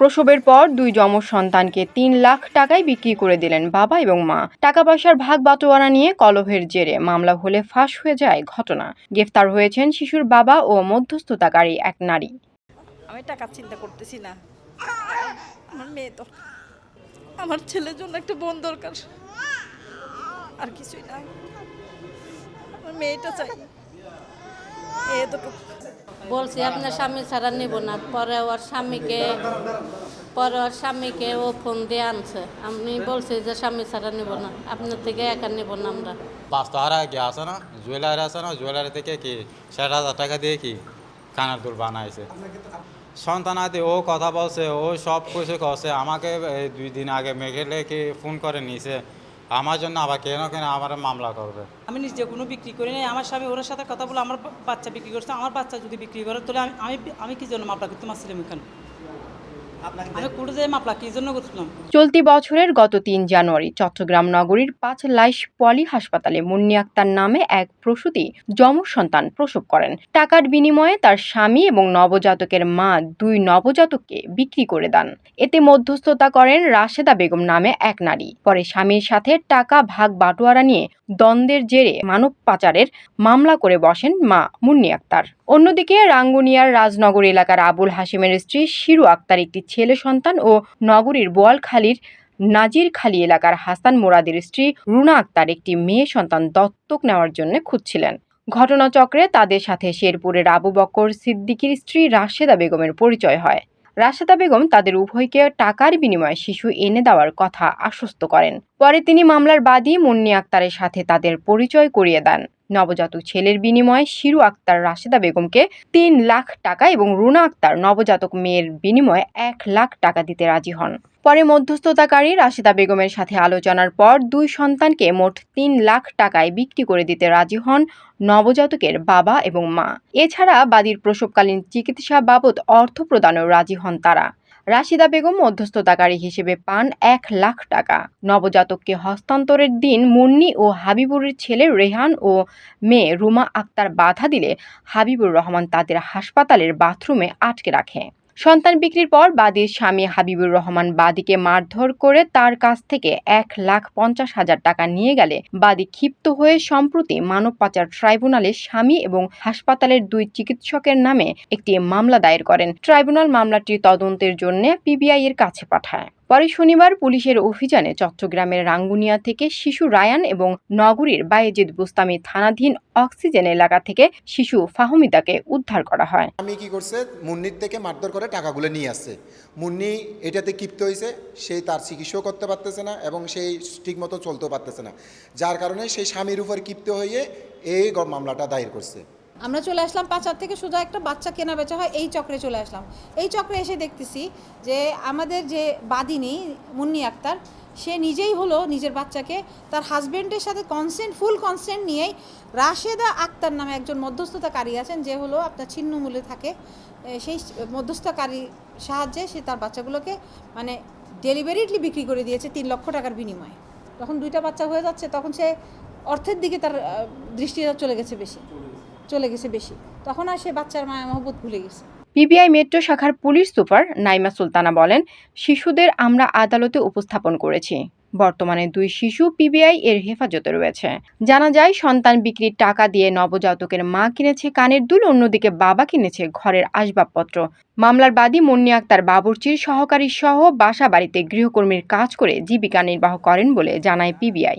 প্রসবের পর দুই যমজ সন্তানকে তিন লাখ টাকায় বিক্রি করে দিলেন বাবা এবং মা। টাকা পয়সার ভাগ বাটোয়ারা নিয়ে কলহের জেরে মামলা হলে ফাঁস হয়ে যায় ঘটনা। গ্রেফতার হয়েছেন শিশুর বাবা ও মধ্যস্থতাকারী এক নারী। আমি টাকা চিন্তা করতেছি না। আমার মেয়ে তো আমার ছেলের জন্য একটা বোন দরকার। আর কিছুই না আমার মেয়েটা চাই। বলছি, আপনার স্বামী ছাড়া নিব না। পরে ওর স্বামীকে, পরে ওর স্বামীকে ও ফোন দিয়ে আনছে। আমি বলছি যে স্বামী ছাড়া নিব না। আপনার থেকে একা নিব না আমরা। বাস্তহারা কি আছে না? জুয়েলারি আছে না? জুয়েলারি থেকে কি ষাট হাজার টাকা দিয়ে কি কানের দুল বানাইছে? সন্তানাদি ও কথা বলছে, ও সব কিছু করছে। আমাকে দুই দিন আগে মেঘেলে কি ফোন করে নিয়েছে আমার জন্য আবার কেন কেন আমার মামলা করবে? আমি নিজে কোনো বিক্রি করি নাই, আমার স্বামী ওর সাথে কথা বলে আমার বাচ্চা বিক্রি করছে, আমার বাচ্চা যদি বিক্রি করে, তাহলে আমি আমি কি জন্য মামলা করতে? ছেলে এখানে আমি কুড়ে যাই মাপলা কি জন্য করছিলাম চলতি বছরের গত তিন জানুয়ারি চট্টগ্রাম নগরীর পাঁচ লাইশ পলি হাসপাতালে মুন্নি আক্তার নামে এক প্রসূতি যমজ সন্তান প্রসব করেন। টাকার বিনিময়ে তার স্বামী এবং নবজাতকের মা দুই নবজাতককে বিক্রি করে দেন। এতে মধ্যস্থতা করেন রাশেদা বেগম নামে এক নারী। পরে স্বামীর সাথে টাকা ভাগ বাটোয়ারা নিয়ে দ্বন্দ্বের জেরে মানব পাচারের মামলা করে বসেন মা মুন্নি আক্তার। অন্যদিকে রাঙ্গুনিয়ার রাজনগর এলাকার আবুল হাসিমের স্ত্রী শিরু আক্তার একটি ছেলে সন্তান ও নগরীর বোয়ালখালীর নাজিরখালী এলাকার হাসান মোরাদের স্ত্রী রুনা আক্তার একটি মেয়ে সন্তান দত্তক নেওয়ার জন্য খুঁজছিলেন। ঘটনাচক্রে তাদের সাথে শেরপুরের আবু বকর সিদ্দিকির স্ত্রী রাশেদা বেগমের পরিচয় হয়। রাশেদা বেগম তাদের উভয়কে টাকার বিনিময়ে শিশু এনে দেওয়ার কথা আশ্বস্ত করেন। পরে তিনি মামলার বাদী মুন্নি আক্তারের সাথে তাদের পরিচয় করিয়ে দেন। নবজাতক ছেলের বিনিময়ে শিরু আক্তার রাশেদা বেগমকে তিন লাখ টাকা এবং রুনা আক্তার নবজাতক মেয়ের বিনিময়ে এক লাখ টাকা দিতে রাজি হন। পরে মধ্যস্থতাকারী রাশেদা বেগমের সাথে আলোচনার পর দুই সন্তানকে মোট তিন লাখ টাকায় বিক্রি করে দিতে রাজি হন নবজাতকের বাবা এবং মা। এছাড়া বাদীর প্রসবকালীন চিকিৎসা বাবদ অর্থ প্রদানেও রাজি হন তারা। রাশিদা বেগম মধ্যস্থতাকারী হিসেবে পান এক লাখ টাকা। নবজাতককে হস্তান্তরের দিন মুন্নি ও হাবিবুরের ছেলে রেহান ও মেয়ে রুমা আক্তার বাধা দিলে হাবিবুর রহমান তাদের হাসপাতালের বাথরুমে আটকে রাখে। সন্তান বিক্রির পর বাদীর স্বামী হাবিবুর রহমান বাদীকে মারধর করে তার কাছ থেকে এক লাখ পঞ্চাশ হাজার টাকা নিয়ে গেলে বাদী ক্ষিপ্ত হয়ে সম্প্রতি মানব পাচার ট্রাইব্যুনালে স্বামী এবং হাসপাতালের দুই চিকিৎসকের নামে একটি মামলা দায়ের করেন। ট্রাইব্যুনাল মামলাটি তদন্তের জন্য পিবিআই এর কাছে পাঠায়। পরে শনিবার পুলিশের অভিযানে চট্টগ্রামের রাঙ্গুনিয়া থেকে শিশু রায়ান এবং নগরীর বায়েজিদ বুস্তামি থানাধীন অক্সিজেন এলাকা থেকে শিশু ফাহমিদাকে উদ্ধার করা হয়। আমি কি করছে? মুন্নির থেকে মারধর করে টাকাগুলো নিয়ে আসছে। মুন্নি এটাতে ক্ষিপ্ত হয়েছে সে তার চিকিৎসাও করতে পারতেছে না এবং সেই ঠিকমতো চলতেও পারতেছে না। যার কারণে সেই স্বামীর উপর ক্ষিপ্ত হয়ে এই মামলাটা দায়ের করছে। আমরা চলে আসলাম পাঁচার থেকে সোজা একটা বাচ্চা কেনা বেচা হয়, এই চক্রে চলে আসলাম। এই চক্রে এসে দেখতেছি যে আমাদের যে বাদিনী, মুন্নি আক্তার, সে নিজেই হলো নিজের বাচ্চাকে তার হাজবেন্ডের সাথে কনসেন্ট ফুল কনসেন্ট নিয়েই রাশেদা আক্তার নামে একজন মধ্যস্থতাকারী আছেন, যে হলো আপনার ছিন্নমূলে থাকে। সেই মধ্যস্থতাকারী সাহায্যে সে তার বাচ্চাগুলোকে মানে ডেলিভারিটলি বিক্রি করে দিয়েছে তিন লক্ষ টাকার বিনিময়ে। যখন দুইটা বাচ্চা হয়ে যাচ্ছে, তখন সে অর্থের দিকে তার দৃষ্টিটা চলে গেছে বেশি। চলে গেছে বেশি। তখন আর সে বাচ্চার মায়া মহব্বত ভুলে গেছে। পিবিআই মেট্রো শাখার পুলিশ সুপার নাইমা সুলতানা বলেন শিশুদের আমরা আদালতে উপস্থাপন করেছি। বর্তমানে দুই শিশু পিবিআই এর হেফাজতে রয়েছে। জানা যায় সন্তান বিক্রির টাকা দিয়ে নবজাতকের মা কিনেছে কানের দুল অন্যদিকে বাবা কিনেছে ঘরের আসবাবপত্র। মামলার বাদী মুন্নি আক্তার বাবুর্চির সহকারী সহ বাসা বাড়িতে গৃহকর্মীর কাজ করে জীবিকা নির্বাহ করেন বলে জানায় PBI.